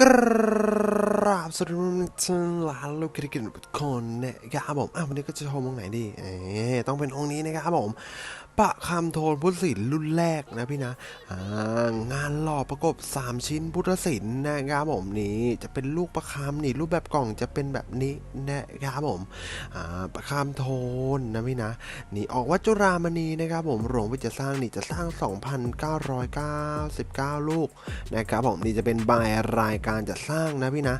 กราบสวัสดีทุกหลานลูกคิดกันทุกคนนะครับผม อ้าววันนี้ก็จะชมองไหนดี เอ๊ต้องเป็นองค์นี้นะครับผม ประคำโทนพุทธศิลป์รุ่นแรกนะพี่นะางานหล่อประกบ 3 ชิ้นพุทธศิลป์นะครับผมนี่จะเป็นลูกประคำนี่รูปแบบกล่องจะเป็นแบบนี้นะครับผมประคำโทนนะพี่นะนี่ออกวัดจุรามณีนะครับผมหลวงวิจะสร้างนี่จะสร้าง 2,999 ลูกนะครับผมนี่จะเป็นใบรายการจะสร้างนะพี่นะ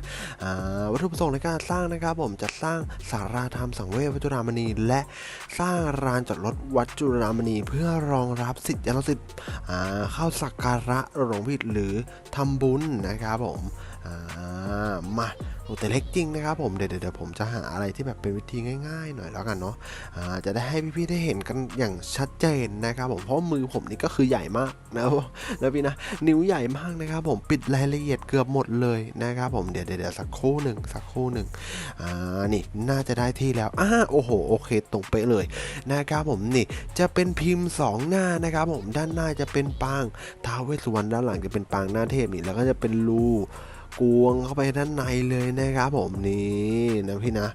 วัตถุประสงค์ในการสร้างนะครับผมจะสร้างสาราธรรมสังเวชวัดจุรามณี และสร้างลานจอดรถวัดจุรามณีเพื่อรองรับสิทธินุสิทธิ์เข้าสักการะหลวงพี่หรือทำบุญนะครับผมมา อ้แต่เล็กจริงนะครับผมเดี๋ยวเดี๋ยวผมจะหาอะไรที่แบบเป็นวิธีง่าย ๆ หน่อยแล้วกันเนาะอ่าจะได้ให้พี่ๆได้เห็นกันอย่างชัดเจนนะครับผมเพราะมือผมนี่ก็คือใหญ่มากนะนะพี่นะนิ้วใหญ่มากนะครับผมปิดรายละเอียดเกือบหมดเลยนะครับผมเดี๋ยวเดี๋ยวเดี๋ยวสักครู่หนึ่งสักครู่หนึ่งอ่านี่น่าจะได้ที่แล้วอ่าโอ้โหโอเคตรงเป๊ะเลยนะครับผมนี่จะเป็นพิมพ์ 2 หน้านะครับผมด้านหน้าจะเป็นปางท้าวเวสสุวรรณด้านหลังจะเป็นปางหน้าเทพนี่แล้วก็จะเป็นรู กวงเข้าไปด้านในเลยนะครับผมนี่นะพี่นะ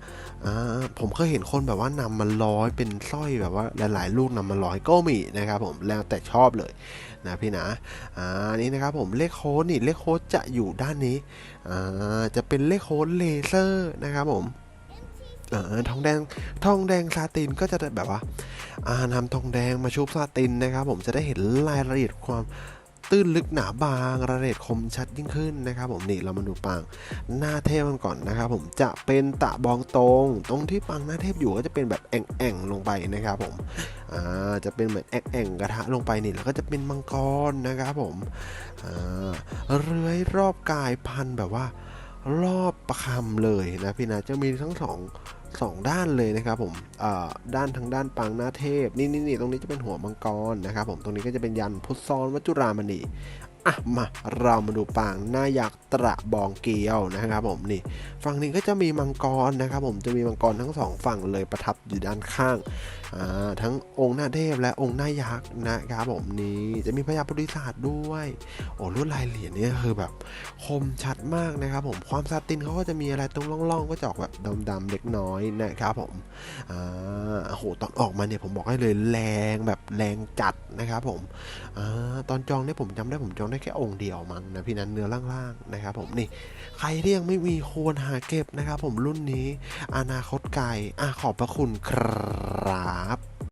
ผมเคยเห็นคนแบบว่านำมาร้อยเป็นสร้อยแบบว่าหลาย ๆ ลูกนำมาร้อยก็มีนะครับผมแล้วแต่ชอบเลยนะพี่นะอ่านี่นะครับผมเลขโค้ดนี่เลขโค้ดจะอยู่ด้านนี้อ่าจะเป็นเลขโค้ดเลเซอร์นะครับผมเออทองแดงทองแดงซาตินก็จะแบบว่าอ่านำทองแดงมาชุบซาตินนะครับ ผมจะได้เห็นรายละเอียดความ ตื้นลึกหนาบางระเอียดคมชัดยิ่งขึ้นนะครับ ผมนี่เรามาดูปางหน้าเทพกันก่อนนะครับ ผมจะเป็นตะบองตรง ตรงที่ปางหน้าเทพอยู่ก็จะเป็นแบบแอ่งๆลงไปนะครับผมอ่าจะเป็นเหมือนแอ่งๆกระทะลงไปนี่แล้วก็จะเป็นมังกรนะครับผมอ่าเลื้อยรอบกายพันแบบว่า รอบประคำเลยนะพี่นะจะมีทั้งสอง สองด้านเลยนะครับผมด้านทางด้านปางหน้าเทพนี่นี่นี่ตรงนี้จะเป็นหัวมังกรนะครับผมตรงนี้ก็จะเป็นยันพุทธซ้อนวัจุรามณี อะมาเรามาดูปางหน้ายักษ์ตระบองเกลียวนะครับผมนี่ฝั่งนี้ก็จะมีมังกรนะครับผมจะมีมังกรทั้งสองฝั่งเลยประทับอยู่ด้านข้างอ่าทั้งองค์หน้าเทพและองค์หน้ายักษ์นะครับผมนี่จะมีพญาบริษัทด้วยโอ้ลวดลายเหรียญนี่คือแบบคมชัดมากนะครับผมความซาตินเขาก็จะมีอะไรตรงร่องๆ ก็จะออกแบบดำๆเล็กน้อยนะครับผมอ่าโอ้โหตอนออกมาเนี่ยผมบอกให้เลยแรงแบบแรงจัดนะครับผมอ่าตอนจองเนี่ยผมจำได้ผมจองได้แค่องค์เดียวมั้งนะพี่นั้นเนื้อล่างๆนะครับผมนี่ใครที่ยังไม่มีควรหาเก็บนะครับผมรุ่นนี้อนาคตไกลอะขอบพระคุณครับ